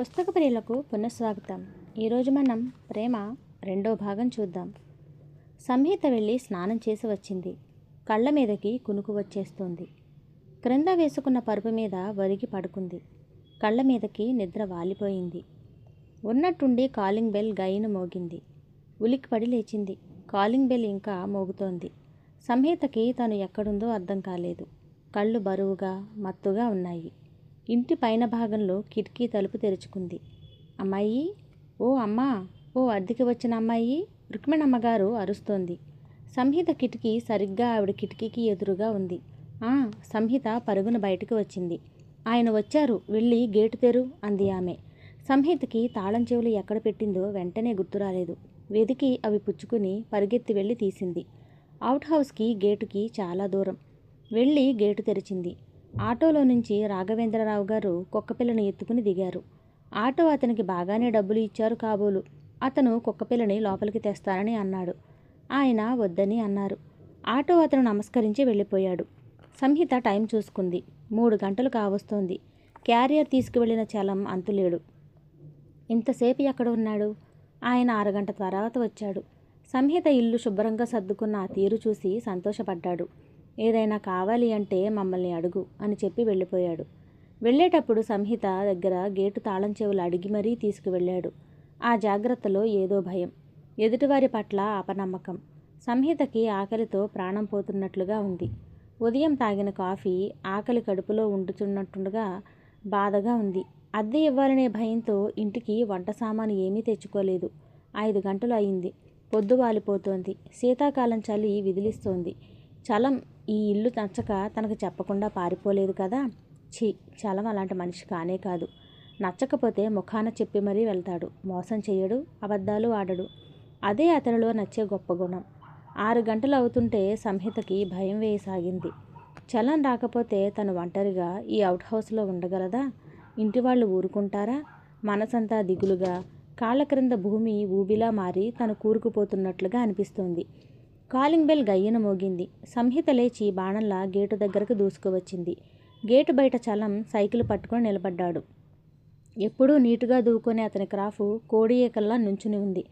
పుస్తక ప్రియులకు పునఃస్వాగతం. ఈరోజు మనం ప్రేమ రెండో భాగం చూద్దాం. సంహిత వెళ్ళి స్నానం చేసి వచ్చింది. కళ్ళ మీదకి కునుకు వచ్చేస్తోంది. క్రింద వేసుకున్న పరుపు మీద వరిగి పడుకుంది. కళ్ళ మీదకి నిద్ర వాలిపోయింది. ఉన్నట్టుండి కాలింగ్ బెల్ గైను మోగింది. ఉలిక్కిపడి లేచింది. కాలింగ్ బెల్ ఇంకా మోగుతోంది. సంహితకి తను ఎక్కడుందో అర్థం కాలేదు. కళ్ళు బరువుగా మత్తుగా ఉన్నాయి. ఇంటి పైన భాగంలో కిటికీ తలుపు తెరుచుకుంది. అమ్మాయి ఓ అమ్మా ఓ అద్దెకి వచ్చిన అమ్మాయి రుక్మిణమ్మగారు అరుస్తోంది. సంహిత కిటికీ సరిగ్గా ఆవిడ కిటికీకి ఎదురుగా ఉంది. ఆ సంహిత పరుగున బయటకు వచ్చింది. ఆయన వచ్చారు వెళ్ళి గేటు తెరు అంది ఆమె. సంహితకి తాళం చెవులు ఎక్కడ పెట్టిందో వెంటనే గుర్తురాలేదు వెదికి అవి పుచ్చుకుని పరిగెత్తి వెళ్ళి తీసింది. అవుట్ హౌస్కి గేటుకి చాలా దూరం. వెళ్ళి గేటు తెరిచింది. ఆటోలో నుంచి రాఘవేంద్రరావు గారు కుక్కపిల్లని ఎత్తుకుని దిగారు. ఆటో అతనికి బాగానే డబ్బులు ఇచ్చారు కాబోలు. అతను కుక్కపిల్లని లోపలికి తెస్తానని అన్నాడు. ఆయన వద్దని అన్నారు. ఆటో అతను నమస్కరించి వెళ్ళిపోయాడు. సంహిత టైం చూసుకుంది. మూడు గంటలు కావస్తోంది. క్యారియర్ తీసుకువెళ్ళిన చలం అంతులేడు. ఇంతసేపు ఎక్కడ ఉన్నాడు? ఆయన అరగంట తర్వాత వచ్చాడు. సంహిత ఇల్లు శుభ్రంగా సర్దుకున్న ఆ తీరు చూసి సంతోషపడ్డాడు. ఏదైనా కావాలి అంటే మమ్మల్ని అడుగు అని చెప్పి వెళ్ళిపోయాడు. వెళ్ళేటప్పుడు సంహిత దగ్గర గేటు తాళం చెవులు అడిగి మరీ తీసుకువెళ్ళాడు. ఆ జాగ్రత్తలో ఏదో భయం. ఎదుటివారి పట్ల అపనమ్మకం. సంహితకి ఆకలితో ప్రాణం పోతున్నట్లుగా ఉంది. ఉదయం తాగిన కాఫీ ఆకలి కడుపులో ఉండుతున్నట్టుగా బాధగా ఉంది. అద్దె ఇవ్వాలనే భయంతో ఇంటికి వంట సామాను ఏమీ తెచ్చుకోలేదు. ఐదు గంటలు అయింది. పొద్దు వాలిపోతోంది. శీతాకాలం చలి విదిలిస్తోంది. చలం ఈ ఇల్లు నచ్చక తనకు చెప్పకుండా పారిపోలేదు కదా? ఛీ చలం అలాంటి మనిషి కానే కాదు. నచ్చకపోతే ముఖాన చెప్పి మరీ వెళ్తాడు. మోసం చేయడు అబద్ధాలు ఆడడు. అదే అతనిలో నచ్చే గొప్ప గుణం. ఆరు గంటలు అవుతుంటే సంహితకి భయం వేయసాగింది. చలం రాకపోతే తను ఒంటరిగా ఈ అవుట్ హౌస్లో ఉండగలదా? ఇంటి వాళ్ళు ఊరుకుంటారా? మనసంతా దిగులుగా కాళ్ళ క్రింద భూమి ఊబిలా మారి తను కూరుకుపోతున్నట్లుగా అనిపిస్తోంది. కాలింగ్ బెల్ గయ్యన మోగింది. సంహిత లేచి బాణంలా గేటు దగ్గరకు దూసుకువచ్చింది. గేటు బయట చలం సైకిల్ పట్టుకొని నిలబడ్డాడు. ఎప్పుడూ నీటుగా దూకునే అతని క్రాఫు కోడి ఏకల్లా నుంచుని ఉంది.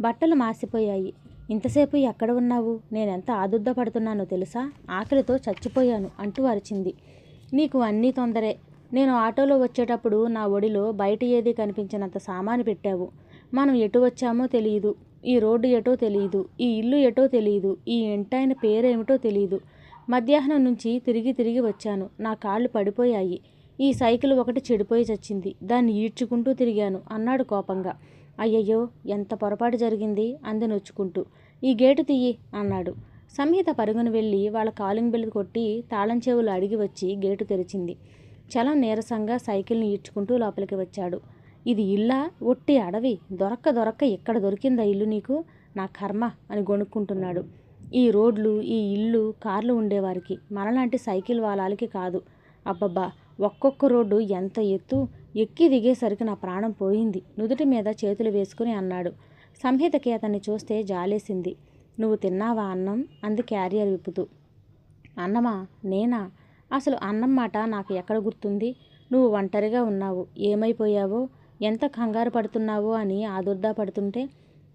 బట్టలు మాసిపోయాయి. ఇంతసేపు ఎక్కడ ఉన్నావు? నేనెంత ఆదుర్ద పడుతున్నానో తెలుసా? ఆకలితో చచ్చిపోయాను అంటూ అరిచింది. నీకు అన్నీ తొందరే. నేను ఆటోలో వచ్చేటప్పుడు నా ఒడిలో బయట ఏది కనిపించినంత సామాను పెట్టావు. మనం ఎటు వచ్చామో తెలియదు ఈ రోడ్డు ఎటో తెలియదు ఈ ఇల్లు ఎటో తెలియదు ఈ ఇంటాయన పేరేమిటో తెలియదు మధ్యాహ్నం నుంచి తిరిగి తిరిగి వచ్చాను. నా కాళ్ళు పడిపోయాయి. ఈ సైకిల్ ఒకటి చెడిపోయి చచ్చింది. దాన్ని ఈడ్చుకుంటూ తిరిగాను. అన్నాడు కోపంగా. అయ్యయ్యో ఎంత పొరపాటు జరిగింది? అంది నొచ్చుకుంటూ. ఈ గేటు తీయి అన్నాడు. సంహిత పరుగున వెళ్ళి వాళ్ళ కాలింగ్ బెల్ కొట్టి తాళం చెవులు అడిగి వచ్చి గేటు తెరిచింది. చలం నీరసంగా సైకిల్ని ఈడ్చుకుంటూ లోపలికి వచ్చాడు. ఇది ఇల్లా ఒట్టి అడవి దొరక్క దొరక్క ఎక్కడ దొరికిందా ఇల్లు నీకు? నా కర్మ అని గొణుక్కుంటున్నాడు. ఈ రోడ్లు ఈ ఇల్లు కార్లు ఉండేవారికి. మనలాంటి సైకిల్ వాళ్ళకి కాదు. అబ్బబ్బా ఒక్కొక్క రోడ్డు ఎంత ఎత్తు? ఎక్కి దిగేసరికి నా ప్రాణం పోయింది. నుదుటి మీద చేతులు వేసుకుని అన్నాడు. సంహితకి అతన్ని చూస్తే జాలేసింది. నువ్వు తిన్నావా అన్నం? అంది క్యారియర్ విప్పుతూ. అన్నమా నేనా? అసలు అన్నం మాట నాకు ఎక్కడ గుర్తుంది? నువ్వు ఒంటరిగా ఉన్నావు. ఏమైపోయావో? ఎంత కంగారు పడుతున్నావో అని ఆదుర్దా పడుతుంటే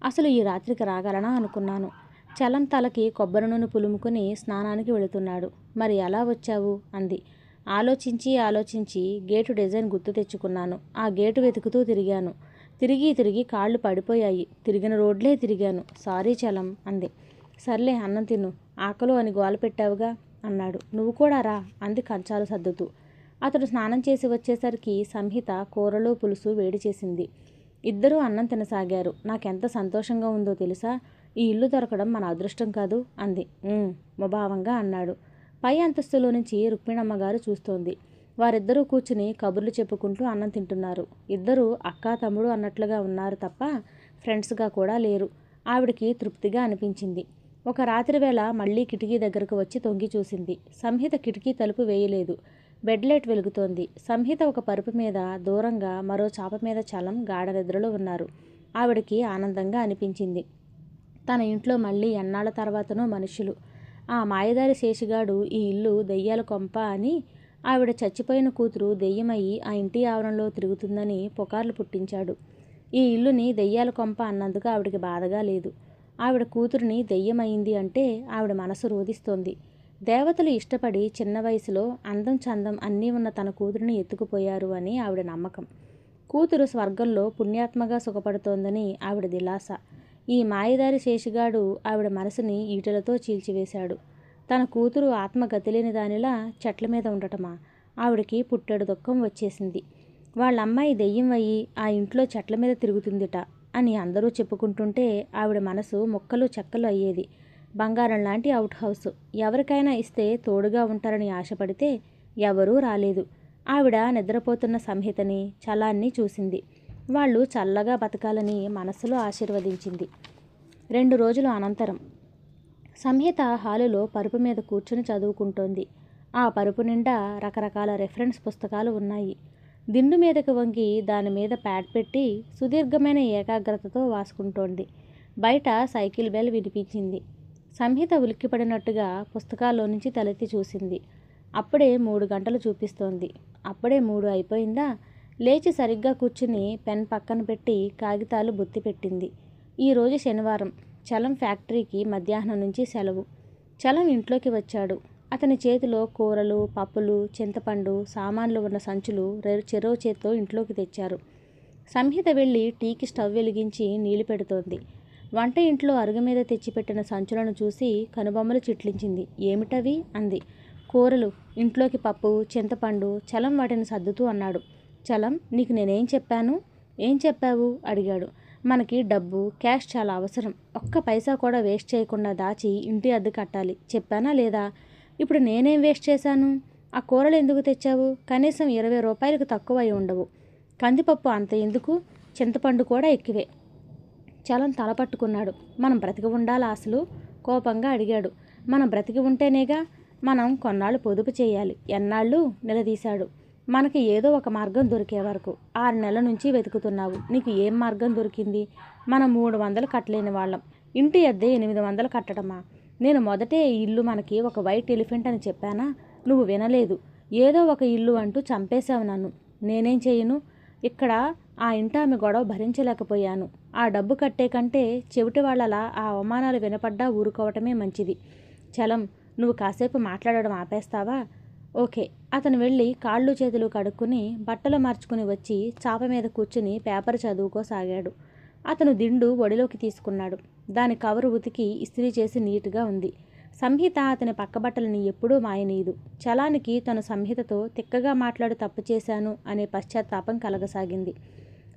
అసలు ఈ రాత్రికి రాగలనా? అనుకున్నాను. చలం తలకి కొబ్బరి నూనె పులుముకుని స్నానానికి వెళుతున్నాడు. మరి ఎలా వచ్చావు? అంది. ఆలోచించి ఆలోచించి గేటు డిజైన్ గుర్తు తెచ్చుకున్నాను. ఆ గేటు వెతుకుతూ తిరిగాను. తిరిగి తిరిగి కాళ్ళు పడిపోయాయి. తిరిగిన రోడ్లే తిరిగాను. సారీ చలం అంది. సర్లే అన్నం తిను. ఆకలు అని గోల పెట్టావుగా? అన్నాడు. నువ్వు కూడా రా అంది కంచాలు సర్దుతూ. అతడు స్నానం చేసి వచ్చేసరికి సంహిత కూరలో పులుసు వేడి చేసింది. ఇద్దరూ అన్నం తినసాగారు. నాకెంత సంతోషంగా ఉందో తెలుసా? ఈ ఇల్లు దొరకడం మన అదృష్టం కాదు అంది. ముభావంగా అన్నాడు. పై అంతస్తులో నుంచి రుక్మిణమ్మగారు చూస్తోంది. వారిద్దరూ కూర్చుని కబుర్లు చెప్పుకుంటూ అన్నం తింటున్నారు. ఇద్దరూ అక్కా తమ్ముడు అన్నట్లుగా ఉన్నారు తప్ప ఫ్రెండ్స్గా కూడా లేరు. ఆవిడికి తృప్తిగా అనిపించింది. ఒక రాత్రి వేళ మళ్ళీ కిటికీ దగ్గరకు వచ్చి తొంగి చూసింది. సంహిత కిటికీ తలుపు వేయలేదు. Bed light వెలుగుతోంది. సంహిత ఒక పరుపు మీద దూరంగా మరో చాప మీద చలం గాఢ నిద్రలో ఉన్నారు. ఆవిడకి ఆనందంగా అనిపించింది. తన ఇంట్లో మళ్ళీ ఎన్నాళ్ళ తర్వాతనో మనుషులు. ఆ మాయదారి శేషిగాడు ఈ ఇల్లు దెయ్యాల కొంప అని ఆవిడ చచ్చిపోయిన కూతురు దెయ్యమయ్యి ఆ ఇంటి ఆవరణలో తిరుగుతుందని పుకార్లు పుట్టించాడు. ఈ ఇల్లుని దెయ్యాల కొంప అన్నందుకు ఆవిడకి బాధగా లేదు. ఆవిడ కూతురిని దెయ్యమైంది అంటే ఆవిడ మనసు రోధిస్తోంది. దేవతలు ఇష్టపడి చిన్న వయసులో అందం చందం అన్నీ ఉన్న తన కూతురిని ఎత్తుకుపోయారు అని ఆవిడ నమ్మకం. కూతురు స్వర్గంలో పుణ్యాత్మగా సుఖపడుతోందని ఆవిడ దిలాస. ఈ మాయదారి శేషిగాడు ఆవిడ మనసుని ఈటలతో చీల్చివేశాడు. తన కూతురు ఆత్మ గతిలేని దానిలా చెట్ల మీద ఉండటమా? ఆవిడకి పుట్టెడు దుఃఖం వచ్చేసింది. వాళ్ళ అమ్మాయి దెయ్యం అయ్యి ఆ ఇంట్లో చెట్ల మీద తిరుగుతుందిట అని అందరూ చెప్పుకుంటుంటే ఆవిడ మనసు ముక్కలు చెక్కలు అయ్యేది. బంగారం లాంటి అవుట్ హౌస్. ఎవరికైనా ఇస్తే తోడుగా ఉంటారని ఆశపడితే ఎవరూ రాలేదు. ఆవిడ నిద్రపోతున్న సంహితని చలాన్ని చూసింది. వాళ్ళు చల్లగా బతకాలని మనసులో ఆశీర్వదించింది. రెండు రోజుల అనంతరం సంహిత హాలులో పరుపు మీద కూర్చుని చదువుకుంటోంది. ఆ పరుపు నిండా రకరకాల రెఫరెన్స్ పుస్తకాలు ఉన్నాయి. దిండు మీదకు వంగి దాని మీద ప్యాడ్ పెట్టి సుదీర్ఘమైన ఏకాగ్రతతో వాసుకుంటోంది. బయట సైకిల్ బెల్ వినిపించింది. సంహిత ఉలిక్కిపడినట్టుగా పుస్తకాల్లో నుంచి తలెత్తి చూసింది. అప్పుడే మూడు గంటలు చూపిస్తోంది. అప్పుడే మూడు అయిపోయిందా? లేచి సరిగ్గా కూర్చుని పెన్ పక్కన పెట్టి కాగితాలు బొత్తి పెట్టింది. ఈరోజు శనివారం. చలం ఫ్యాక్టరీకి మధ్యాహ్నం నుంచి సెలవు. చలం ఇంట్లోకి వచ్చాడు. అతని చేతిలో కూరలు పప్పులు చింతపండు సామాన్లు ఉన్న సంచులు రె- చెరో చేత్తో ఇంట్లోకి తెచ్చారు. సంహిత వెళ్ళి టీకి స్టవ్ వెలిగించి నీళ్ళు పెడుతోంది. వంట ఇంట్లో అరుగు మీద తెచ్చిపెట్టిన సంచులను చూసి కనుబొమ్మలు చిట్లించింది. ఏమిటవి? అంది. కూరలు. ఇంట్లోకి పప్పు చింతపండు చలం వాటిని సర్దుతూ అన్నాడు. చలం? నీకు నేనేం చెప్పాను? ఏం చెప్పావు? అడిగాడు. మనకి డబ్బు క్యాష్ చాలా అవసరం. ఒక్క పైసా కూడా వేస్ట్ చేయకుండా దాచి ఇంటి అద్దె కట్టాలి. చెప్పానా లేదా? ఇప్పుడు నేనేం వేస్ట్ చేశాను? ఆ కూరలు ఎందుకు తెచ్చావు? కనీసం ఇరవై రూపాయలకు తక్కువ అయి ఉండవు. కందిపప్పు అంత ఎందుకు? చింతపండు కూడా ఎక్కువే. చలం తల పట్టుకున్నాడు మనం బ్రతికి ఉండాలి అసలు? కోపంగా అడిగాడు. మనం బ్రతికి ఉంటేనేగా మనం కొన్నాళ్ళు పొదుపు చేయాలి. ఎన్నాళ్ళు? నిలదీశాడు. మనకి ఏదో ఒక మార్గం దొరికే వరకు. ఆరు నెలల నుంచి వెతుకుతున్నావు. నీకు ఏం మార్గం దొరికింది? మనం మూడు వందలు కట్టలేని వాళ్ళం. ఇంటి అద్దె ఎనిమిది వందలు కట్టడమా? నేను మొదటే ఈ ఇల్లు మనకి ఒక వైట్ ఎలిఫెంట్ అని చెప్పానా? నువ్వు వినలేదు. ఏదో ఒక ఇల్లు అంటూ చంపేశావు నన్ను. నేనేం చేయను? ఇక్కడ ఆ ఇంట ఆమె గొడవ భరించలేకపోయాను. ఆ డబ్బు కట్టే కంటే చెవిటి వాళ్ళలా ఆ అవమానాలు వినపడ్డా ఊరుకోవటమే మంచిది. చలం నువ్వు కాసేపు మాట్లాడడం ఆపేస్తావా? ఓకే. అతను వెళ్ళి కాళ్ళు చేతులు కడుక్కుని బట్టలు మార్చుకుని వచ్చి చాప మీద కూర్చుని పేపర్ చదువుకోసాగాడు. అతను దిండు ఒడిలోకి తీసుకున్నాడు. దాని కవరు ఉతికి ఇస్త్రీ చేసి నీట్గా ఉంది. సంహిత అతని పక్కబట్టలని ఎప్పుడూ మాయనీయదు. చలానికి తను సంహితతో తిక్కగా మాట్లాడి తప్పు చేశాను అనే పశ్చాత్తాపం కలగసాగింది.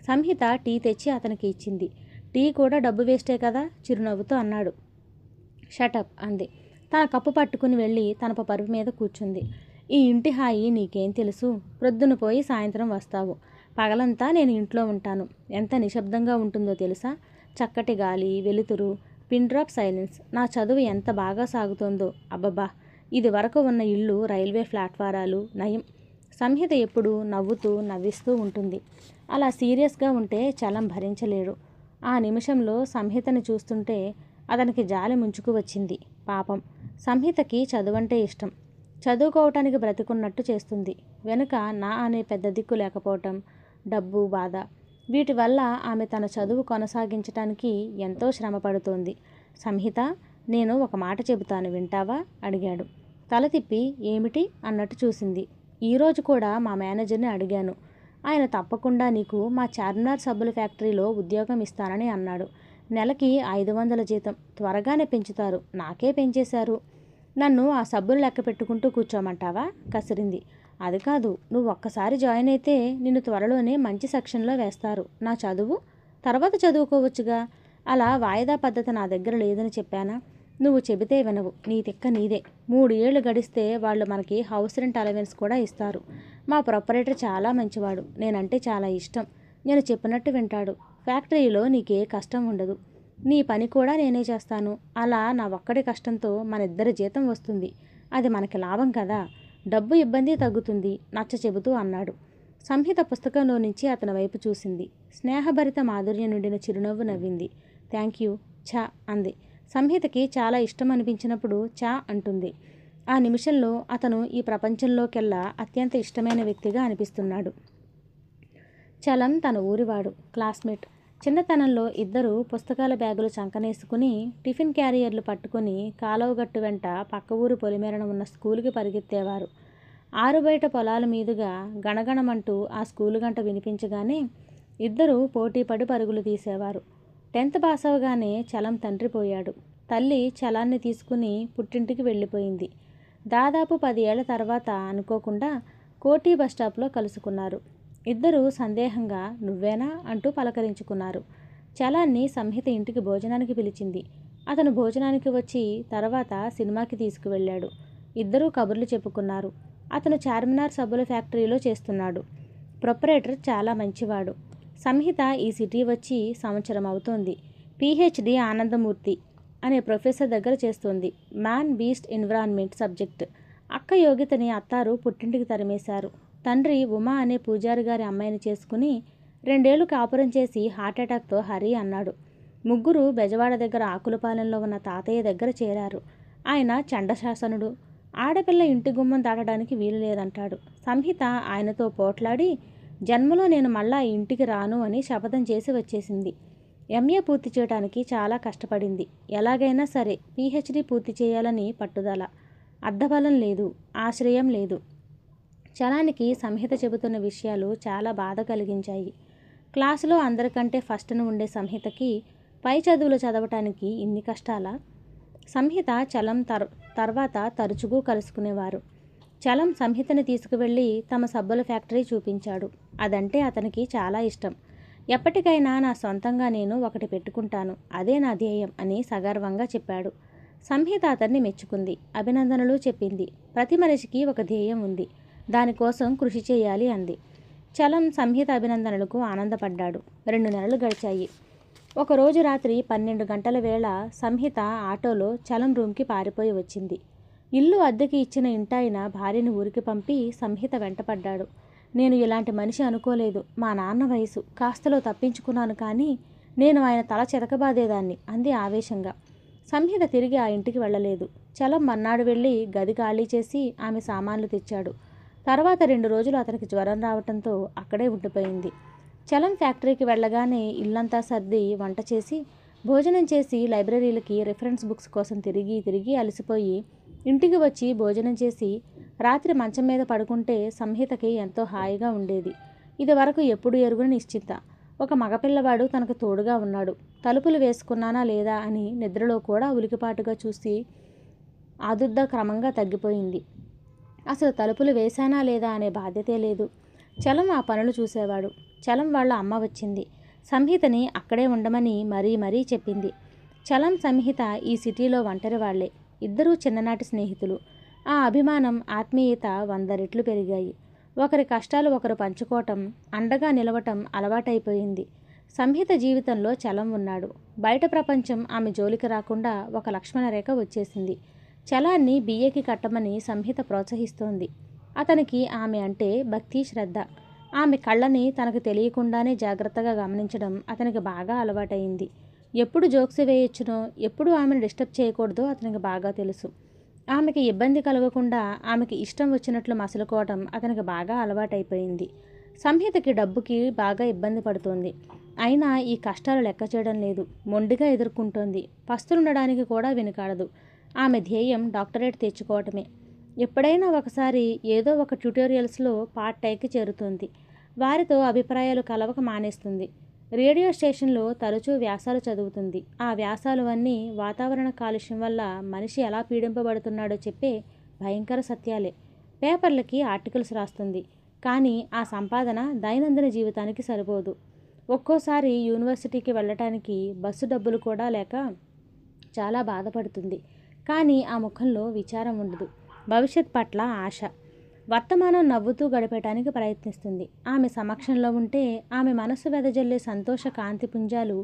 సంహిత టీ తెచ్చి అతనికి ఇచ్చింది. టీ కూడా డబ్బు వేస్టే కదా? చిరునవ్వుతో అన్నాడు. షటప్ అంది. తన కప్పు పట్టుకుని వెళ్ళి తన పరుపు మీద కూర్చుంది. ఈ ఇంటి హాయి నీకేం తెలుసు? ప్రొద్దున పోయి సాయంత్రం వస్తావు. పగలంతా నేను ఇంట్లో ఉంటాను. ఎంత నిశ్శబ్దంగా ఉంటుందో తెలుసా? చక్కటి గాలి వెలుతురు పిన్ డ్రాప్ సైలెన్స్. నా చదువు ఎంత బాగా సాగుతోందో. అబ్బబ్బా! ఇది వరకు ఉన్న ఇల్లు రైల్వే ప్లాట్ఫారాలు నయం. సంహిత ఎప్పుడు నవ్వుతూ నవ్విస్తూ ఉంటుంది. అలా సీరియస్గా ఉంటే చలం భరించలేడు. ఆ నిమిషంలో సంహితని చూస్తుంటే అతనికి జాలి ముంచుకు వచ్చింది. పాపం. సంహితకి చదువంటే ఇష్టం. చదువుకోవటానికి బ్రతికున్నట్టు చేస్తుంది. వెనుక నా అనే పెద్ద దిక్కు లేకపోవటం డబ్బు బాధ. వీటి వల్ల ఆమె తన చదువు కొనసాగించటానికి ఎంతో శ్రమ పడుతోంది సంహిత నేను ఒక మాట చెబుతాను వింటావా? అడిగాడు. తల తిప్పి ఏమిటి? అన్నట్టు చూసింది. ఈరోజు కూడా మా మేనేజర్ని అడిగాను. ఆయన తప్పకుండా నీకు మా చార్మినార్ సబ్బుల ఫ్యాక్టరీలో ఉద్యోగం ఇస్తానని అన్నాడు. నెలకి ఐదు వందల జీతం. త్వరగానే పెంచుతారు. నాకే పెంచేశారు. నన్ను ఆ సబ్బులు లెక్క పెట్టుకుంటూ కూర్చోమంటావా? కసిరింది. అది కాదు నువ్వు ఒక్కసారి జాయిన్ అయితే నిన్ను త్వరలోనే మంచి సెక్షన్లో వేస్తారు. నా చదువు? తర్వాత చదువుకోవచ్చుగా. అలా వాయిదా పద్ధతి నా దగ్గర లేదని చెప్పానా? నువ్వు చెబితే వినవు. నీ తిక్క నీదే. మూడు ఏళ్ళు గడిస్తే వాళ్ళు మనకి హౌస్ రెంట్ అలవెన్స్ కూడా ఇస్తారు. మా ప్రొపరేటర్ చాలా మంచివాడు. నేనంటే చాలా ఇష్టం. నేను చెప్పినట్టు వింటాడు. ఫ్యాక్టరీలో నీకే కష్టం ఉండదు. నీ పని కూడా నేనే చేస్తాను. అలా నా ఒక్కడి కష్టంతో మన ఇద్దరి జీతం వస్తుంది. అది మనకి లాభం కదా. డబ్బు ఇబ్బంది తగ్గుతుంది. నచ్చ చెబుతూ అన్నాడు. సంహిత పుస్తకంలో నుంచి అతని వైపు చూసింది. స్నేహభరిత మాధుర్యం నుండిన చిరునవ్వు నవ్వింది. Thank you. ఛా! అంది. సంహితకి చాలా ఇష్టం అనిపించినప్పుడు చా అంటుంది. ఆ నిమిషంలో అతను ఈ ప్రపంచంలోకెల్లా అత్యంత ఇష్టమైన వ్యక్తిగా అనిపిస్తున్నాడు. చలం తన ఊరివాడు క్లాస్మేట్. చిన్నతనంలో ఇద్దరు పుస్తకాల బ్యాగులు చంకనేసుకుని టిఫిన్ క్యారియర్లు పట్టుకుని కాలువగట్టు వెంట పక్క ఊరు పొలిమేరన ఉన్న స్కూలుకి పరిగెత్తేవారు. ఆరు బయట పొలాల మీదుగా గణగణమంటూ ఆ స్కూలు గంట వినిపించగానే ఇద్దరు పోటీపడి పరుగులు తీసేవారు. టెన్త్ పాస్ అవగానే చలం తండ్రి పోయాడు. తల్లి చలాన్ని తీసుకుని పుట్టింటికి వెళ్ళిపోయింది. దాదాపు పది ఏళ్ళ తర్వాత అనుకోకుండా కోటి బస్టాప్లో కలుసుకున్నారు. ఇద్దరూ సందేహంగా నువ్వేనా అంటూ పలకరించుకున్నారు. చలాన్ని సంహిత ఇంటికి భోజనానికి పిలిచింది. అతను భోజనానికి వచ్చి తర్వాత సినిమాకి తీసుకువెళ్ళాడు. ఇద్దరూ కబుర్లు చెప్పుకున్నారు. అతను చార్మినార్ సబ్బుల ఫ్యాక్టరీలో చేస్తున్నాడు. ప్రొపరేటర్ చాలా మంచివాడు. సంహిత ఈ సిటీ వచ్చి సంవత్సరం అవుతోంది. పిహెచ్డి ఆనందమూర్తి అనే ప్రొఫెసర్ దగ్గర చేస్తుంది. Man beast environment subject. అక్క యోగితని అత్తారు పుట్టింటికి తరిమేశారు. తండ్రి ఉమా అనే పూజారి గారి అమ్మాయిని చేసుకుని రెండేళ్ళు కాపురం చేసి హార్ట్అటాక్తో హరి అన్నాడు. ముగ్గురు బెజవాడ దగ్గర ఆకులపాలెంలో ఉన్న తాతయ్య దగ్గర చేరారు. ఆయన చండశాసనుడు. ఆడపిల్ల ఇంటి గుమ్మం దాటడానికి వీలు లేదంటాడు. సంహిత ఆయనతో పోట్లాడి జన్మలో నేను మళ్ళా ఈ ఇంటికి రాను అని శపథం చేసి వచ్చేసింది. ఎంఏ పూర్తి చేయడానికి చాలా కష్టపడింది. ఎలాగైనా సరే పీహెచ్డీ పూర్తి చేయాలని పట్టుదల. అర్ధబలం లేదు ఆశ్రయం లేదు. చలానికి సంహిత చెబుతున్న విషయాలు చాలా బాధ కలిగించాయి. క్లాసులో అందరికంటే ఫస్ట్ను ఉండే సంహితకి పై చదువులు చదవటానికి ఇన్ని కష్టాలా? సంహిత చలం తర్ తర్వాత తరచుగా కలుసుకునేవారు. చలం సంహితని తీసుకువెళ్ళి తమ సబ్బుల ఫ్యాక్టరీ చూపించాడు. అదంటే అతనికి చాలా ఇష్టం. ఎప్పటికైనా నా సొంతంగా నేను ఒకటి పెట్టుకుంటాను. అదే నా ధ్యేయం అని సగర్వంగా చెప్పాడు. సంహిత అతన్ని మెచ్చుకుంది. అభినందనలు చెప్పింది. ప్రతి మనిషికి ఒక ధ్యేయం ఉంది. దానికోసం కృషి చేయాలి అంది. చలం సంహిత అభినందనలకు ఆనందపడ్డాడు. రెండు నెలలు గడిచాయి. ఒకరోజు రాత్రి పన్నెండు గంటల వేళ సంహిత ఆటోలో చలం రూమ్కి పారిపోయి వచ్చింది. ఇల్లు అద్దెకి ఇచ్చిన ఇంటాయన భార్యను ఊరికి పంపి సంహిత వెంటపడ్డాడు. నేను ఇలాంటి మనిషి అనుకోలేదు. మా నాన్న వయసు. కాస్తలో తప్పించుకున్నాను కానీ నేను ఆయన తల చెతకబాదేదాన్ని అంది ఆవేశంగా. సంహిత తిరిగి ఆ ఇంటికి వెళ్ళలేదు. చలం మన్నాడు వెళ్ళి గది ఖాళీ చేసి ఆమె సామాన్లు తెచ్చాడు. తర్వాత రెండు రోజులు అతనికి జ్వరం రావడంతో అక్కడే ఉండిపోయింది. చలం ఫ్యాక్టరీకి వెళ్ళగానే ఇల్లంతా సర్ది వంట చేసి భోజనం చేసి లైబ్రరీలకి రిఫరెన్స్ బుక్స్ కోసం తిరిగి తిరిగి అలసిపోయి ఇంటికి వచ్చి భోజనం చేసి రాత్రి మంచం మీద పడుకుంటే సంహితకి ఎంతో హాయిగా ఉండేది. ఇది వరకు ఎప్పుడు ఎరుగుని నిశ్చిత. ఒక మగపిల్లవాడు తనకు తోడుగా ఉన్నాడు. తలుపులు వేసుకున్నానా లేదా అని నిద్రలో కూడా ఉలికిపాటుగా చూసి ఆదుర్ద క్రమంగా తగ్గిపోయింది. అసలు తలుపులు వేశానా లేదా అనే బాధ్యతే లేదు. చలం ఆ పనులు చూసేవాడు. చలం వాళ్ళ అమ్మ వచ్చింది. సంహితని అక్కడే ఉండమని మరీ మరీ చెప్పింది. చలం సంహిత ఈ సిటీలో ఒంటరి వాళ్ళే ఇద్దరూ చిన్ననాటి స్నేహితులు. ఆ అభిమానం ఆత్మీయత వంద రెట్లు పెరిగాయి. ఒకరి కష్టాలు ఒకరు పంచుకోవటం అండగా నిలవటం అలవాటైపోయింది. సంహిత జీవితంలో చలం ఉన్నాడు. బయట ప్రపంచం ఆమె జోలికి రాకుండా ఒక లక్ష్మణ రేఖ వచ్చేసింది. చలాన్ని బిఏకి కట్టమని సంహిత ప్రోత్సహిస్తోంది. అతనికి ఆమె అంటే భక్తి శ్రద్ధ. ఆమె కళ్ళని తనకు తెలియకుండానే జాగ్రత్తగా గమనించడం అతనికి బాగా అలవాటైంది. ఎప్పుడు జోక్స్ వేయొచ్చునో ఎప్పుడు ఆమెను డిస్టర్బ్ చేయకూడదో అతనికి బాగా తెలుసు. ఆమెకి ఇబ్బంది కలగకుండా ఆమెకి ఇష్టం వచ్చినట్లు మసలుకోవటం అతనికి బాగా అలవాటైపోయింది. సంహితకి డబ్బుకి బాగా ఇబ్బంది పడుతోంది. అయినా ఈ కష్టాలు లెక్క చేయడం లేదు. మొండిగా ఎదుర్కొంటోంది. పస్తులుండడానికి కూడా వెనుకాడదు. ఆమె ధ్యేయం డాక్టరేట్ తెచ్చుకోవటమే. ఎప్పుడైనా ఒకసారి ఏదో ఒక ట్యూటోరియల్స్లో పార్ట్ టైకి చేరుతుంది. వారితో అభిప్రాయాలు కలవక మానేస్తుంది. రేడియో స్టేషన్లో తరచూ వ్యాసాలు చదువుతుంది. ఆ వ్యాసాలు అన్నీ వాతావరణ కాలుష్యం వల్ల మనిషి ఎలా పీడింపబడుతున్నాడో చెప్పే భయంకర సత్యాలే. పేపర్లకి ఆర్టికల్స్ రాస్తుంది. కానీ ఆ సంపాదన దైనందిన జీవితానికి సరిపోదు. ఒక్కోసారి యూనివర్సిటీకి వెళ్ళటానికి బస్సు డబ్బులు కూడా లేక చాలా బాధపడుతుంది. కానీ ఆ ముఖంలో విచారం ఉండదు. భవిష్యత్ పట్ల ఆశ. వర్తమానం నవ్వుతూ గడపడానికి ప్రయత్నిస్తుంది. ఆమె సమక్షంలో ఉంటే ఆమె మనసు వెదజల్లే సంతోష కాంతి పుంజాలు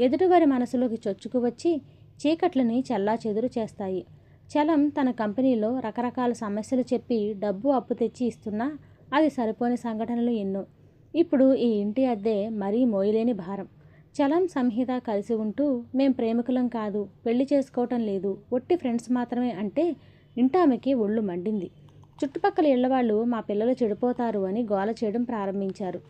ఎదుటివారి మనసులోకి చొచ్చుకు వచ్చి చీకట్లని చల్లా చెదురు చేస్తాయి. చలం తన కంపెనీలో రకరకాల సమస్యలు చెప్పి డబ్బు అప్పు తెచ్చి ఇస్తున్నా అది సరిపోని సంఘటనలు ఎన్నో. ఇప్పుడు ఈ ఇంటి అద్దె మరీ మోయలేని భారం. చలం సంహిత కలిసి ఉంటూ మేం ప్రేమికులం కాదు పెళ్ళి చేసుకోవటం లేదు ఒట్టి ఫ్రెండ్స్ మాత్రమే అంటే ఇంటామెకి ఒళ్ళు మండింది. చుట్టుపక్కల ఇళ్ళవాళ్ళు మా పిల్లలు చెడిపోతారు అని గోల చేయడం ప్రారంభించారు.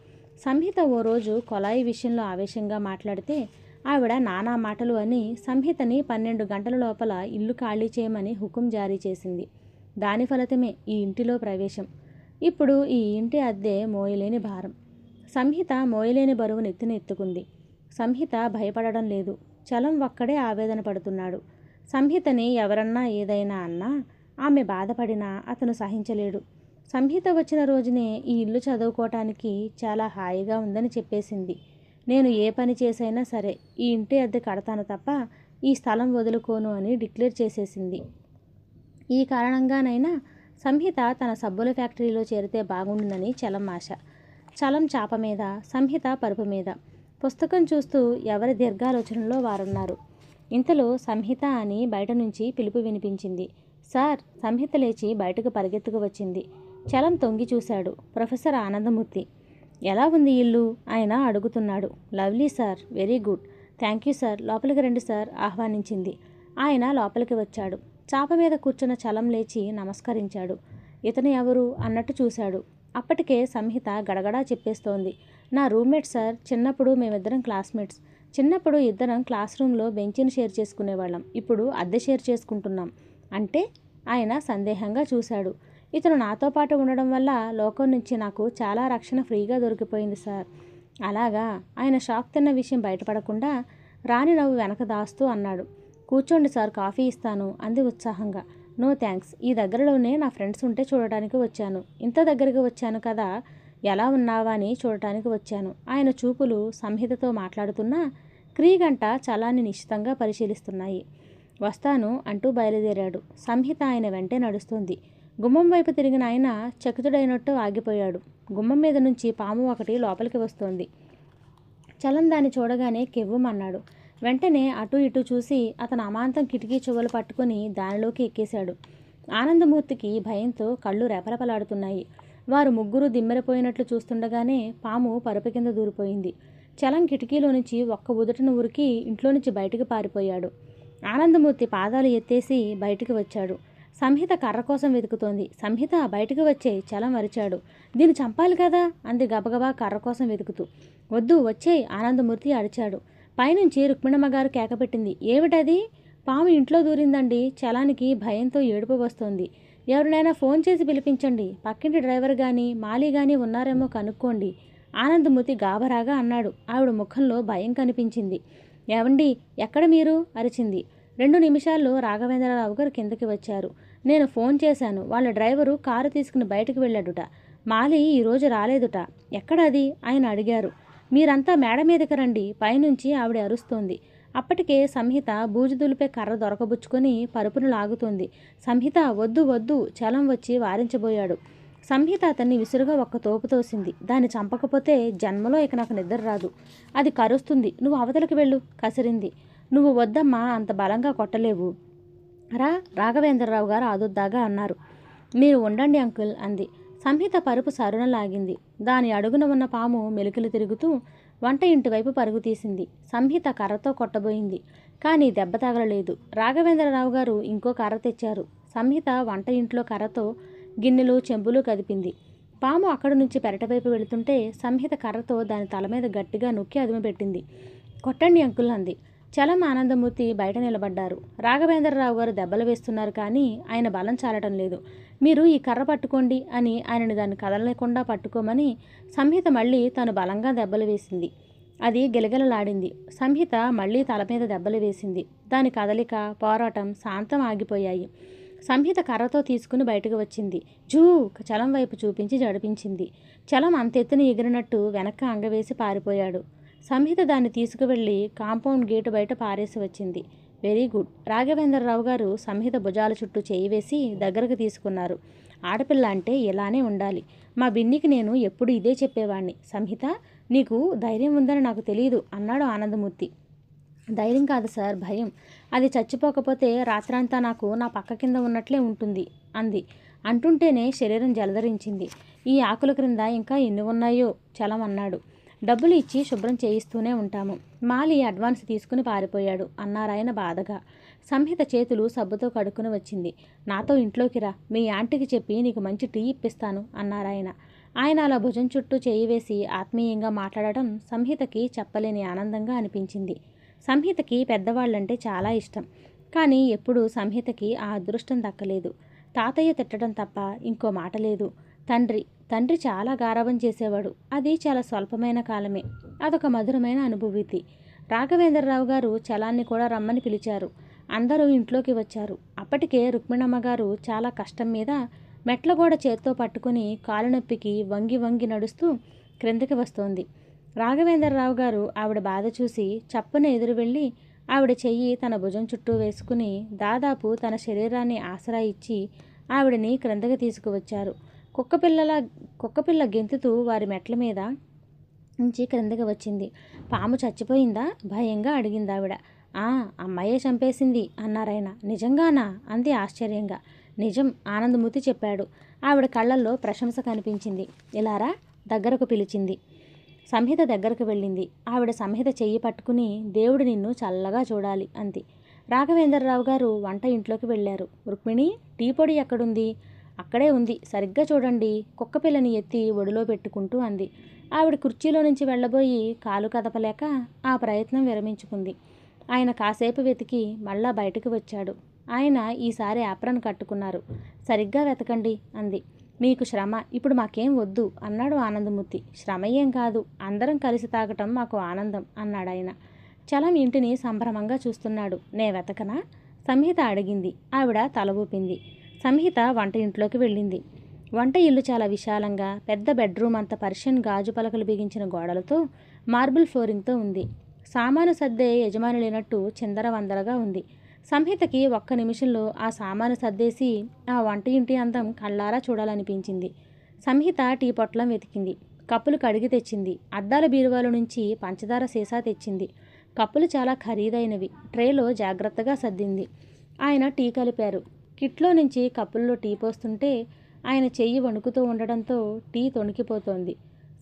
సంహిత ఓ రోజు కొలాయి విషయంలో ఆవేశంగా మాట్లాడితే ఆవిడ నానా మాటలు అని సంహితని పన్నెండు గంటల లోపల ఇల్లు ఖాళీ చేయమని హుకుం జారీ చేసింది. దాని ఫలితమే ఈ ఇంటిలో ప్రవేశం. ఇప్పుడు ఈ ఇంటి అద్దె మోయలేని భారం. సంహిత మోయలేని బరువు నెత్తిన ఎత్తుకుంది. సంహిత భయపడడం లేదు. చలం ఒక్కడే ఆవేదన పడుతున్నాడు. సంహితని ఎవరన్నా ఏదైనా అన్నా ఆమె బాధపడినా అతను సహించలేడు. సంహిత వచ్చిన రోజునే ఈ ఇల్లు చదువుకోవటానికి చాలా హాయిగా ఉందని చెప్పేసింది. నేను ఏ పని చేసైనా సరే ఈ ఇంటి అద్దె కడతాను తప్ప ఈ స్థలం వదులుకోను అని డిక్లేర్ చేసేసింది. ఈ కారణంగానైనా సంహిత తన సబ్బుల ఫ్యాక్టరీలో చేరితే బాగుండునని చలం ఆశ చలం చాప మీద సంహిత పరుపు మీద. పుస్తకం చూస్తూ ఎవరి దీర్ఘాలోచనలో వారున్నారు. ఇంతలో సంహిత అని బయట నుంచి పిలుపు వినిపించింది. సార్ సంహిత లేచి బయటకు పరిగెత్తుకు వచ్చింది. చలం తొంగి చూశాడు ప్రొఫెసర్ ఆనందమూర్తి. ఎలా ఉంది ఇల్లు? ఆయన అడుగుతున్నాడు. Lovely sir very good. Thank you sir లోపలికి రండి సార్ ఆహ్వానించింది. ఆయన లోపలికి వచ్చాడు. చాప మీద కూర్చున్న చలం లేచి నమస్కరించాడు. ఇతను ఎవరు? అన్నట్టు చూశాడు. అప్పటికే సంహిత గడగడా చెప్పేస్తోంది. నా రూమ్మేట్ సార్ చిన్నప్పుడు మేమిద్దరం క్లాస్మేట్స్. చిన్నప్పుడు ఇద్దరం క్లాస్ రూమ్లో బెంచిని షేర్ చేసుకునేవాళ్ళం. ఇప్పుడు అద్దె షేర్ చేసుకుంటున్నాం. అంటే ఆయన సందేహంగా చూశాడు. ఇతను నాతో పాటు ఉండడం వల్ల లోకం నుంచి నాకు చాలా రక్షణ ఫ్రీగా దొరికిపోయింది సార్. అలాగా ఆయన షాక్ తిన్న విషయం బయటపడకుండా రాణి నవ్వు వెనక దాస్తూ అన్నాడు. కూర్చోండి సార్ కాఫీ ఇస్తాను అంది ఉత్సాహంగా. నో థ్యాంక్స్ ఈ దగ్గరలోనే నా ఫ్రెండ్స్ ఉంటే చూడటానికి వచ్చాను. ఇంత దగ్గరికి వచ్చాను కదా ఎలా ఉన్నావా అని చూడటానికి వచ్చాను. ఆయన చూపులు సంహితతో మాట్లాడుతున్నా క్రీగంట చలాన్ని నిశ్చితంగా పరిశీలిస్తున్నాయి. వస్తాను అంటూ బయలుదేరాడు. సంహిత ఆయన వెంటే నడుస్తుంది. గుమ్మం వైపు తిరిగిన ఆయన చకితుడైనట్టు ఆగిపోయాడు. గుమ్మం మీద నుంచి పాము ఒకటి లోపలికి వస్తోంది. చలం దాన్ని చూడగానే కెవ్వుమన్నాడు. వెంటనే అటు ఇటు చూసి అతను అమాంతం కిటికీ చువ్వలు పట్టుకుని దానిలోకి ఎక్కేశాడు. ఆనందమూర్తికి భయంతో కళ్ళు రెపరెపలాడుతున్నాయి. వారు ముగ్గురు దిమ్మెరపోయినట్లు చూస్తుండగానే పాము పరుపు కింద దూరిపోయింది. చలం కిటికీలో నుంచి ఒక్క ఉదుటను ఉరికి ఇంట్లో నుంచి బయటికి పారిపోయాడు. ఆనందమూర్తి పాదాలు ఎత్తేసి బయటికి వచ్చాడు. సంహిత కర్ర కోసం వెతుకుతోంది. సంహిత బయటకు వచ్చే చలం అరిచాడు. దీన్ని చంపాలి కదా? అంది గబగబా కర్ర కోసం వెతుకుతూ. వద్దు వచ్చే ఆనందమూర్తి అరిచాడు. పైనుంచి రుక్మిణమ్మ గారు కేకపెట్టింది. ఏమిటది? పాము ఇంట్లో దూరిందండి. చలానికి భయంతో ఏడుపు వస్తోంది. ఎవరినైనా ఫోన్ చేసి పిలిపించండి. పక్కింటి డ్రైవర్ కానీ మాలీ కానీ ఉన్నారేమో కనుక్కోండి. ఆనందమూర్తి గాబరాగా అన్నాడు. ఆవిడ ముఖంలో భయం కనిపించింది. ఏవండి? ఎక్కడ మీరు? అరిచింది. రెండు నిమిషాల్లో రాఘవేంద్రరావు గారు కిందకి వచ్చారు. నేను ఫోన్ చేశాను. వాళ్ళ డ్రైవరు కారు తీసుకుని బయటకు వెళ్ళాడుట. మాలి ఈరోజు రాలేదుట. ఎక్కడది ఆయన అడిగారు. మీరంతా మేడ మీదకి రండి. పైనుంచి ఆవిడ అరుస్తోంది. అప్పటికే సంహిత బూజు దులిపే కర్ర దొరకబుచ్చుకొని పరుపును లాగుతోంది. సంహిత వద్దు వద్దు చలం వచ్చి వారించబోయాడు. సంహిత అతన్ని విసురుగా ఒక్క తోపు తోసింది. దాన్ని చంపకపోతే జన్మలో ఇక నాకు నిద్ర రాదు. అది కరుస్తుంది. నువ్వు అవతలికి వెళ్ళు కసిరింది. నువ్వు వద్దమ్మా అంత బలంగా కొట్టలేవు. రా రాఘవేంద్రరావు గారు ఆదుద్దాగా అన్నారు. మీరు ఉండండి అంకుల్ అంది. సంహిత పరుపు సరుణ లాగింది దాని అడుగున ఉన్న పాము మెలికలు తిరుగుతూ వంట ఇంటి వైపు పరుగు తీసింది. సంహిత కర్రతో కొట్టబోయింది కానీ దెబ్బ తగలలేదు. రాఘవేంద్రరావు గారు ఇంకో కర్ర తెచ్చారు. సంహిత వంట ఇంట్లో కర్రతో గిన్నెలు చెంబులు కదిపింది. పాము అక్కడి నుంచి పెరటవైపు వెళుతుంటే సంహిత కర్రతో దాని తల మీద గట్టిగా నొక్కి అదుమ పెట్టింది. కొట్టండి అంకుల్ అంది. చలం ఆనందమూర్తి బయట నిలబడ్డారు. రాఘవేంద్రరావు గారు దెబ్బలు వేస్తున్నారు కానీ ఆయన బలం చాలటం లేదు. మీరు ఈ కర్ర పట్టుకోండి అని ఆయనను దాన్ని కదలలేకుండా పట్టుకోమని సంహిత మళ్ళీ తను బలంగా దెబ్బలు వేసింది. అది గిలగిలలాడింది. సంహిత మళ్ళీ తల మీద దెబ్బలు వేసింది. దాని కదలిక పోరాటం శాంతం ఆగిపోయాయి. సంహిత కర్రతో తీసుకుని బయటకు వచ్చింది. జూ! చలం వైపు చూపించి జడిపించింది. చలం అంతెత్తున ఎగిరినట్టు వెనక్క అంగవేసి పారిపోయాడు. సంహిత దాన్ని తీసుకువెళ్ళి కాంపౌండ్ గేటు బయట పారేసి వచ్చింది. Very good. రాఘవేంద్రరావు గారు సంహిత భుజాల చుట్టూ చేయి వేసి దగ్గరకు తీసుకున్నారు. ఆడపిల్ల అంటే ఇలానే ఉండాలి. మా బిన్నికి నేను ఎప్పుడు ఇదే చెప్పేవాణ్ణి. సంహిత నీకు ధైర్యం ఉందని నాకు తెలియదు అన్నాడు ఆనందమూర్తి. ధైర్యం కాదు సార్ భయం. అది చచ్చిపోకపోతే రాత్రంతా నాకు నా పక్క కింద ఉన్నట్లే ఉంటుంది అంది. అంటుంటేనే శరీరం జలధరించింది ఈ ఆకుల క్రింద ఇంకా ఎన్ని ఉన్నాయో చలం అన్నాడు డబ్బులు ఇచ్చి శుభ్రం చేయిస్తూనే ఉంటాము. మాలి అడ్వాన్స్ తీసుకుని పారిపోయాడు. అన్నారాయన బాధగా. సంహిత చేతులు సబ్బుతో కడుక్కుని వచ్చింది. నాతో ఇంట్లోకి రా. మీ ఆంటీకి చెప్పి నీకు మంచి టీ ఇప్పిస్తాను అన్నారాయన. ఆయన అలా భుజం చుట్టూ చేయి వేసి ఆత్మీయంగా మాట్లాడటం సంహితకి చెప్పలేని ఆనందంగా అనిపించింది. సంహితకి పెద్దవాళ్ళంటే చాలా ఇష్టం. కానీ ఎప్పుడూ సంహితకి ఆ అదృష్టం దక్కలేదు. తాతయ్య తిట్టడం తప్ప ఇంకో మాట లేదు. తండ్రి తండ్రి చాలా గారాబం చేసేవాడు. అది చాలా స్వల్పమైన కాలమే. అదొక మధురమైన అనుభూతి రాఘవేంద్రరావు గారు చలాన్ని కూడా రమ్మని పిలిచారు. అందరూ ఇంట్లోకి వచ్చారు. అప్పటికే రుక్మిణమ్మ గారు చాలా కష్టం మీద మెట్లగోడ చేత్తో పట్టుకుని కాలు నొప్పికి వంగి వంగి నడుస్తూ క్రిందకి వస్తోంది. రాఘవేంద్రరావు గారు ఆవిడ బాధ చూసి చప్పున ఎదురు వెళ్ళి ఆవిడ చెయ్యి తన భుజం చుట్టూ వేసుకుని దాదాపు తన శరీరాన్ని ఆసరా ఇచ్చి ఆవిడని క్రిందకి తీసుకువచ్చారు. కుక్కపిల్లల కుక్కపిల్ల గెంతుతూ వారి మెట్ల మీద నుంచి క్రిందకి వచ్చింది. పాము చచ్చిపోయిందా? భయంగా అడిగింది ఆవిడ ఆ అమ్మాయే చంపేసింది అన్నారాయన. నిజంగానా? అంది ఆశ్చర్యంగా. నిజం ఆనందమూర్తి చెప్పాడు. ఆవిడ కళ్ళల్లో ప్రశంస కనిపించింది. ఇలారా? దగ్గరకు పిలిచింది. సంహిత దగ్గరకు వెళ్ళింది. ఆవిడ సంహిత చెయ్యి పట్టుకుని దేవుడు నిన్ను చల్లగా చూడాలి అంది. రాఘవేంద్రరావు గారు వంట ఇంట్లోకి వెళ్ళారు. రుక్మిణి టీ పొడి ఎక్కడుంది? అక్కడే ఉంది. సరిగ్గా చూడండి. కుక్క పిల్లని ఎత్తి ఒడిలో పెట్టుకుంటూ అంది. ఆవిడ కుర్చీలో నుంచి వెళ్ళబోయి కాలు కదపలేక ఆ ప్రయత్నం విరమించుకుంది. ఆయన కాసేపు వెతికి మళ్ళా బయటకు వచ్చాడు. ఆయన ఈసారి ఆప్రన్ కట్టుకున్నారు. సరిగ్గా వెతకండి అంది. మీకు శ్రమ. ఇప్పుడు మాకేం వద్దు అన్నాడు ఆనందమూర్తి. శ్రమ ఏం కాదు. అందరం కలిసి తాగటం మాకు ఆనందం అన్నాడు ఆయన. చలం ఇంటిని సంభ్రమంగా చూస్తున్నాడు. నే వెతకనా? సంహిత అడిగింది. ఆవిడ తల ఊపింది సంహిత వంట ఇంట్లోకి వెళ్ళింది. వంట ఇల్లు చాలా విశాలంగా పెద్ద బెడ్రూమ్ అంత పర్షియన్ గాజు పలకలు బిగించిన గోడలతో మార్బుల్ ఫ్లోరింగ్తో ఉంది. సామాను సర్దే యజమాని లేనట్టు చిందరవందరగా ఉంది. సంహితకి ఒక్క నిమిషంలో ఆ సామాను సర్దేసి ఆ వంట ఇంటి అందం కళ్ళారా చూడాలనిపించింది. సంహిత టీ పొట్లం వెతికింది. కప్పులు కడిగి తెచ్చింది. అద్దాల బీరువాల నుంచి పంచదార సీసా తెచ్చింది. కప్పులు చాలా ఖరీదైనవి. ట్రేలో జాగ్రత్తగా సర్దింది. ఆయన టీ కలిపారు. కిట్లో నుంచి కప్పుల్లో టీ పోస్తుంటే ఆయన చెయ్యి వణుకుతూ ఉండడంతో టీ తొణికిపోతోంది.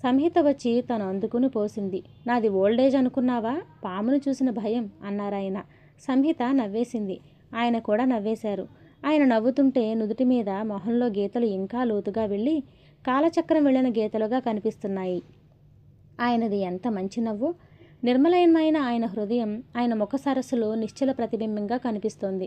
సంహిత వచ్చి తను అందుకుని పోసింది. నాది ఓల్డేజ్ అనుకున్నావా? పామును చూసిన భయం అన్నారాయన. సంహిత నవ్వేసింది. ఆయన కూడా నవ్వేశారు. ఆయన నవ్వుతుంటే నుదుటి మీద మొహంలో గీతలు ఇంకా లోతుగా వెళ్ళి కాలచక్రం వెళ్ళిన గీతలుగా కనిపిస్తున్నాయి. ఆయనది ఎంత మంచి నవ్వు! నిర్మలయమైన ఆయన హృదయం ఆయన ముఖ సరస్సులో నిశ్చల ప్రతిబింబంగా కనిపిస్తోంది.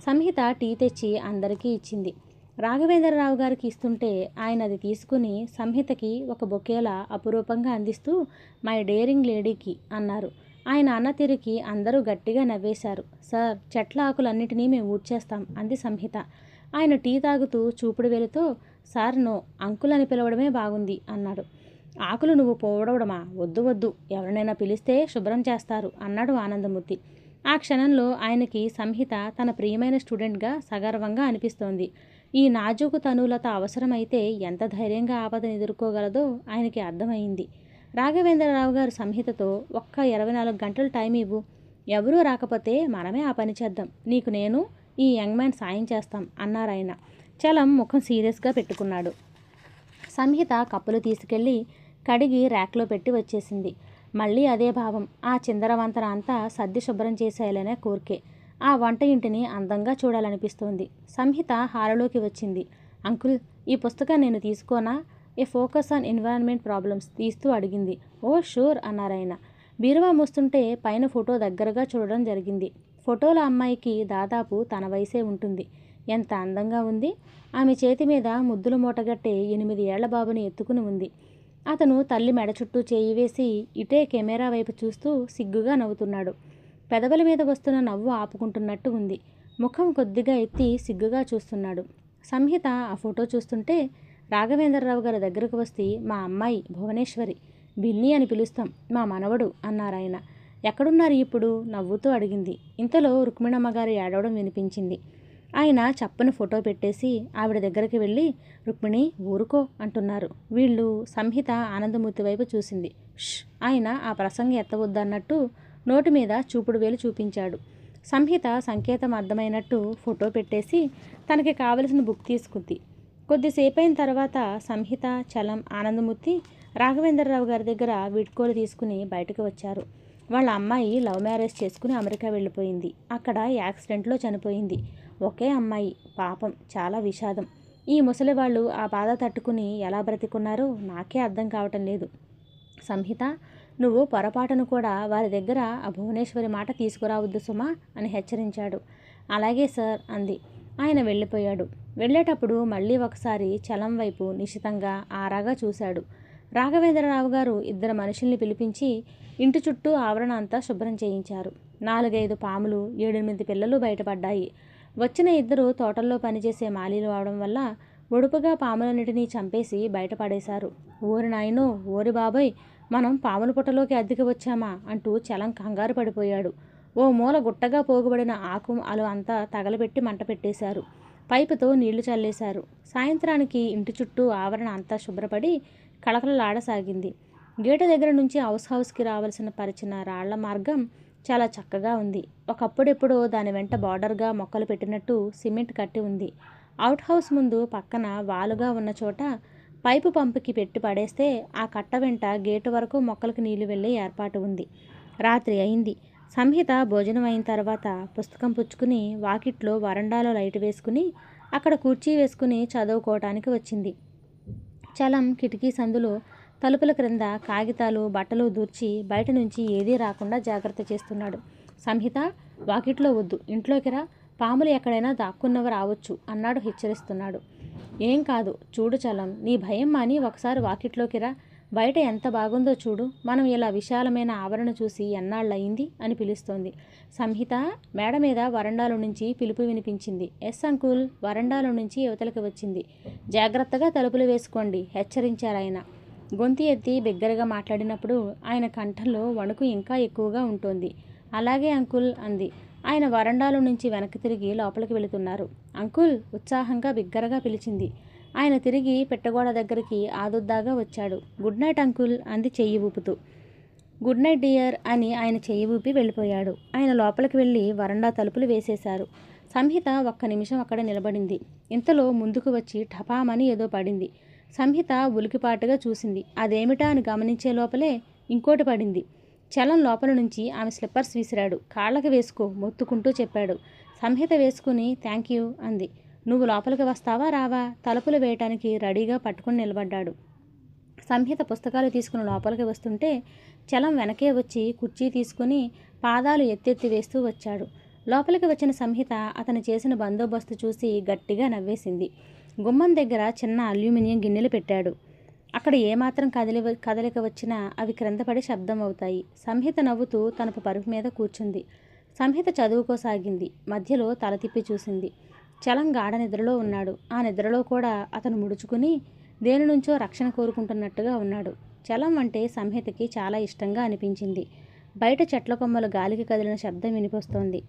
సంహిత టీ తెచ్చి అందరికీ ఇచ్చింది. రాఘవేంద్రరావు గారికి ఇస్తుంటే ఆయన అది తీసుకుని సంహితకి ఒక బొకేలా అపురూపంగా అందిస్తూ మై డేరింగ్ లేడీకి అన్నారు. ఆయన అన్న తిరిగి అందరూ గట్టిగా నవ్వేశారు. సార్ చెట్ల ఆకులన్నిటినీ మేము ఊడ్చేస్తాం అంది సంహిత. ఆయన టీ తాగుతూ చూపుడు వెలుతో సార్ నో అంకుల్ అని పిలవడమే బాగుంది అన్నాడు. ఆకులు నువ్వు పోవడమా వద్దు వద్దు. ఎవరినైనా పిలిస్తే శుభ్రం చేస్తారు అన్నాడు ఆనందమూర్తి. ఆ క్షణంలో ఆయనకి సంహిత తన ప్రియమైన స్టూడెంట్గా సగర్వంగా అనిపిస్తోంది. ఈ నాజూకు తనులత అవసరమైతే ఎంత ధైర్యంగా ఆపదను ఎదుర్కోగలదో ఆయనకి అర్థమైంది. రాఘవేంద్రరావు గారు సంహితతో ఒక్క ఇరవై నాలుగు గంటలు టైం ఇవ్వు. ఎవరూ రాకపోతే మనమే ఆ పని చేద్దాం. నీకు నేను ఈ యంగ్ మ్యాన్ సాయం చేస్తాం అన్నారాయన చలం ముఖం సీరియస్గా పెట్టుకున్నాడు. సంహిత కప్పులు తీసుకెళ్ళి కడిగి ర్యాక్లో పెట్టి వచ్చేసింది. మళ్ళీ అదే భావం. ఆ చిందరవంతర అంతా సర్ది శుభ్రం చేసేయాలనే కోరికే. ఆ వంట ఇంటిని అందంగా చూడాలనిపిస్తోంది. సంహిత హారలోకి వచ్చింది. అంకుల్ ఈ పుస్తకం నేను తీసుకోనా? A focus on environment problems తీస్తూ అడిగింది. ఓ షూర్ అన్నారాయన బీరువా మూస్తుంటే పైన ఫోటో దగ్గరగా చూడడం జరిగింది. ఫోటోల అమ్మాయికి దాదాపు తన వయసే ఉంటుంది. ఎంత అందంగా ఉంది. ఆమె చేతి మీద ముద్దులు మూటగట్టే ఎనిమిది ఏళ్ళ బాబుని ఎత్తుకుని ఉంది. అతను తల్లి మెడ చుట్టూ చేయి వేసి ఇటే కెమెరా వైపు చూస్తూ సిగ్గుగా నవ్వుతున్నాడు. పెదవుల మీద వస్తున్న నవ్వు ఆపుకుంటున్నట్టు ఉంది. ముఖం కొద్దిగా ఎత్తి సిగ్గుగా చూస్తున్నాడు. సంహిత ఆ ఫోటో చూస్తుంటే రాఘవేంద్రరావు గారి దగ్గరకు వస్తే మా అమ్మాయి భువనేశ్వరి బిన్ని అని పిలుస్తాం మా మనవడు అన్నారాయన ఎక్కడున్నారు ఇప్పుడు? నవ్వుతూ అడిగింది. ఇంతలో రుక్మిణమ్మ గారు ఏడవడం వినిపించింది. ఆయన చప్పని ఫోటో పెట్టేసి ఆవిడ దగ్గరికి వెళ్ళి రుక్మిణి ఊరుకో అంటున్నారు. వీళ్ళు సంహిత ఆనందమూర్తి వైపు చూసింది. ష్ ఆయన ఆ ప్రసంగం ఎత్తవద్దన్నట్టు నోటి మీద చూపుడు వేలు చూపించాడు. సంహిత సంకేతం అర్థమైనట్టు ఫోటో పెట్టేసి తనకి కావలసిన బుక్ తీసుకుంది. కొద్దిసేపు అయిన తర్వాత సంహిత చలం ఆనందమూర్తి రాఘవేంద్రరావు గారి దగ్గర వీడ్కోలు తీసుకుని బయటకు వచ్చారు. వాళ్ళ అమ్మాయి లవ్ మ్యారేజ్ చేసుకుని అమెరికా వెళ్ళిపోయింది. అక్కడ యాక్సిడెంట్లో చనిపోయింది. ఒకే అమ్మాయి. పాపం చాలా విషాదం. ఈ ముసలి వాళ్ళు ఆ బాధ తట్టుకుని ఎలా బ్రతికున్నారో నాకే అర్థం కావటం లేదు. సంహిత నువ్వు పొరపాటును కూడా వారి దగ్గర ఆ భువనేశ్వరి మాట తీసుకురావద్దు సుమా అని హెచ్చరించాడు. అలాగే సార్ అంది. ఆయన వెళ్ళిపోయాడు. వెళ్ళేటప్పుడు మళ్ళీ ఒకసారి చలం వైపు నిశితంగా ఆరాగా చూశాడు. రాఘవేంద్రరావు గారు ఇద్దరు మనుషుల్ని పిలిపించి ఇంటి చుట్టూ ఆవరణ అంతా శుభ్రం చేయించారు. నాలుగైదు పాములు ఏడెనిమిది పిల్లలు బయటపడ్డాయి. వచ్చిన ఇద్దరు తోటల్లో పనిచేసే మాలీలు అవడం వల్ల ఒడుపుగా పాములన్నిటినీ చంపేసి బయటపడేశారు. ఓరి నాయనో ఓరి బాబోయ్ మనం పాముల పుట్టలోకి అద్దెకి వచ్చామా? అంటూ చలం కంగారు పడిపోయాడు. ఓ మూల గుట్టగా పోగుబడిన ఆకు అలు అంతా తగలబెట్టి మంట పెట్టేశారు. పైపుతో నీళ్ళు చల్లేశారు. సాయంత్రానికి ఇంటి చుట్టూ ఆవరణ అంతా శుభ్రపడి కళకళలాడసాగింది. గేటు దగ్గర నుంచి హౌస్ హౌస్కి రావాల్సిన పరిచిన రాళ్ళ మార్గం చాలా చక్కగా ఉంది. ఒకప్పుడెప్పుడో దాని వెంట బార్డర్గా మొక్కలు పెట్టినట్టు సిమెంట్ కట్టి ఉంది. అవుట్ హౌస్ ముందు పక్కన వాలుగా ఉన్న చోట పైపు పంపుకి పెట్టి పడేస్తే ఆ కట్ట వెంట గేటు వరకు మొక్కలకు నీళ్ళు వెళ్ళే ఏర్పాటు ఉంది. రాత్రి అయింది. సంహిత భోజనం అయిన తర్వాత పుస్తకం పుచ్చుకుని వాకిట్లో వరండాలో లైట్ వేసుకుని అక్కడ కుర్చీ వేసుకుని చదువుకోవటానికి వచ్చింది. చలం కిటికీ సందులో తలుపుల క్రింద కాగితాలు బట్టలు దూర్చి బయట నుంచి ఏదీ రాకుండా జాగ్రత్త చేస్తున్నాడు. సంహిత వాకిట్లో వద్దు ఇంట్లోకి రా పాములు ఎక్కడైనా దాక్కున్నవి రావచ్చు అన్నాడు హెచ్చరిస్తున్నాడు. ఏం కాదు చూడు చలం నీ భయం మాని ఒకసారి వాకిట్లోకి రా బయట ఎంత బాగుందో చూడు మనం ఇలా విశాలమైన ఆవరణ చూసి ఎన్నాళ్ళయింది అని పిలుస్తోంది. సంహిత మేడ మీద వరండాలో నుంచి పిలుపు వినిపించింది. ఎస్ అంకుల్ వరండాలో నుంచి యువతలకు వచ్చింది. జాగ్రత్తగా తలుపులు వేసుకోండి హెచ్చరించారాయన. గొంతు ఎత్తి బిగ్గరగా మాట్లాడినప్పుడు ఆయన కంఠంలో వణుకు ఇంకా ఎక్కువగా ఉంటుంది. అలాగే అంకుల్ అంది. ఆయన వరండాలో నుంచి వెనక్కి తిరిగి లోపలికి వెళుతున్నారు. అంకుల్ ఉత్సాహంగా బిగ్గరగా పిలిచింది. ఆయన తిరిగి పెట్టగోడ దగ్గరికి ఆదుద్దాగా వచ్చాడు. గుడ్ నైట్ అంకుల్ అంది చెయ్యి ఊపుతూ. గుడ్ నైట్ డియర్ అని ఆయన చెయ్యి ఊపి వెళ్ళిపోయాడు. ఆయన లోపలికి వెళ్ళి వరండా తలుపులు వేసేశారు. సంహిత ఒక్క నిమిషం అక్కడ నిలబడింది. ఇంతలో ముందుకు వచ్చి ఠపామని ఏదో పడింది. సంహిత ఉలికిపాటుగా చూసింది. అదేమిటా అని గమనించే లోపలే ఇంకోటి పడింది. చలం లోపల నుంచి ఆమె స్లిప్పర్స్ విసిరాడు. కాళ్ళకి వేసుకో మొత్తుకుంటూ చెప్పాడు. సంహిత వేసుకుని థ్యాంక్ యూ అంది. నువ్వు లోపలికి వస్తావా? రావా? తలుపులు వేయటానికి రెడీగా పట్టుకుని నిలబడ్డాడు. సంహిత పుస్తకాలు తీసుకుని లోపలికి వస్తుంటే చలం వెనకే వచ్చి కుర్చీ తీసుకుని పాదాలు ఎత్తెత్తి వేస్తూ వచ్చాడు. లోపలికి వచ్చిన సంహిత అతను చేసిన బందోబస్తు చూసి గట్టిగా నవ్వేసింది. గుమ్మం దగ్గర చిన్న అల్యూమినియం గిన్నెలు పెట్టాడు. అక్కడ ఏమాత్రం కదిలి కదలిక వచ్చినా అవి క్రిందపడి శబ్దం అవుతాయి. సంహిత నవ్వుతూ తన పరుపు మీద కూర్చుంది. సంహిత చదువుకోసాగింది. మధ్యలో తల తిప్పి చూసింది. చలం గాఢ నిద్రలో ఉన్నాడు. ఆ నిద్రలో కూడా అతను ముడుచుకుని దేని నుంచో రక్షణ కోరుకుంటున్నట్టుగా ఉన్నాడు. చలం అంటే సంహితకి చాలా ఇష్టంగా అనిపించింది. బయట చెట్ల కొమ్మలు గాలికి కదిలిన శబ్దం వినిపిస్తోంది.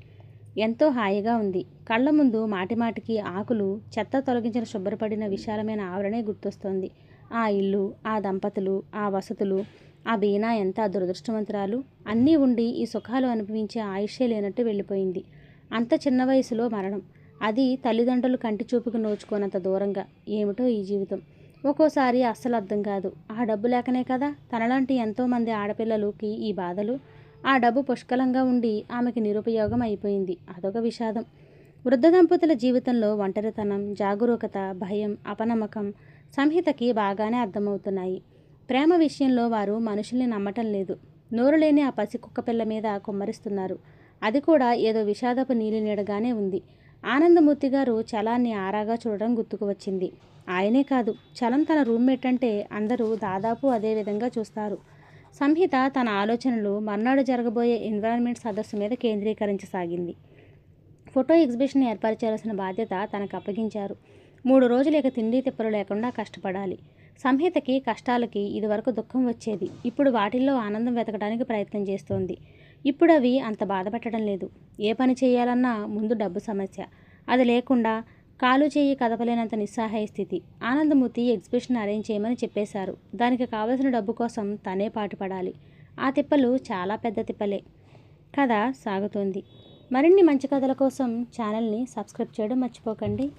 ఎంతో హాయిగా ఉంది. కళ్ళ ముందు మాటిమాటికి ఆకులు చెత్త తొలగించిన శుభ్రపడిన విశాలమైన ఆవరణే గుర్తొస్తోంది. ఆ ఇల్లు ఆ దంపతులు ఆ వసతులు ఆ బీనా ఎంత దురదృష్టవంతురాలు! అన్నీ ఉండి ఈ సుఖాలు అనుభవించే ఆయుష్యే లేనట్టు వెళ్ళిపోయింది. అంత చిన్న వయసులో మరణం. అది తల్లిదండ్రులు కంటి చూపుకు నోచుకోనంత దూరంగా. ఏమిటో ఈ జీవితం. ఒక్కోసారి అస్సలు అర్థం కాదు. ఆ డబ్బు లేకనే కదా తనలాంటి ఎంతోమంది ఆడపిల్లలకి ఈ బాధలు? ఆ డబ్బు పుష్కలంగా ఉండి ఆమెకి నిరుపయోగం అయిపోయింది. అదొక విషాదం. వృద్ధ దంపతుల జీవితంలో ఒంటరితనం జాగరూకత భయం అపనమ్మకం సంహితకి బాగానే అర్థమవుతున్నాయి. ప్రేమ విషయంలో వారు మనుషుల్ని నమ్మటం లేదు. నోరు లేని ఆ పసి కుక్క పిల్ల మీద కుమ్మరిస్తున్నారు. అది కూడా ఏదో విషాదపు నీలి నీడగానే ఉంది. ఆనందమూర్తి గారు చలాన్ని ఆరాగా చూడడం గుర్తుకు వచ్చింది. ఆయనే కాదు చలం తన రూమ్మేట్ అంటే అందరూ దాదాపు అదే విధంగా చూస్తారు. సంహిత తన ఆలోచనలు మర్నాడు జరగబోయే ఎన్విరాన్మెంట్ సదస్సు మీద కేంద్రీకరించసాగింది. ఫోటో ఎగ్జిబిషన్ ఏర్పరచాల్సిన బాధ్యత తనకు అప్పగించారు. మూడు రోజులు ఇక తిండి తిప్పలు లేకుండా కష్టపడాలి. సంహితకి కష్టాలకి ఇదివరకు దుఃఖం వచ్చేది. ఇప్పుడు వాటిల్లో ఆనందం వెతకడానికి ప్రయత్నం చేస్తోంది. ఇప్పుడు అవి అంత బాధపెట్టడం లేదు. ఏ పని చేయాలన్నా ముందు డబ్బు సమస్య. అది లేకుండా కాలు చేయి కదపలేనంత నిస్సహాయ స్థితి. ఆనందమూర్తి ఎగ్జిబిషన్ అరేంజ్ చేయమని చెప్పేశారు. దానికి కావలసిన డబ్బు కోసం తనే పాటుపడాలి ఆ తిప్పలు చాలా పెద్ద తిప్పలే. కథ సాగుతోంది. మరిన్ని మంచి కథల కోసం ఛానల్ని సబ్స్క్రైబ్ చేయడం మర్చిపోకండి.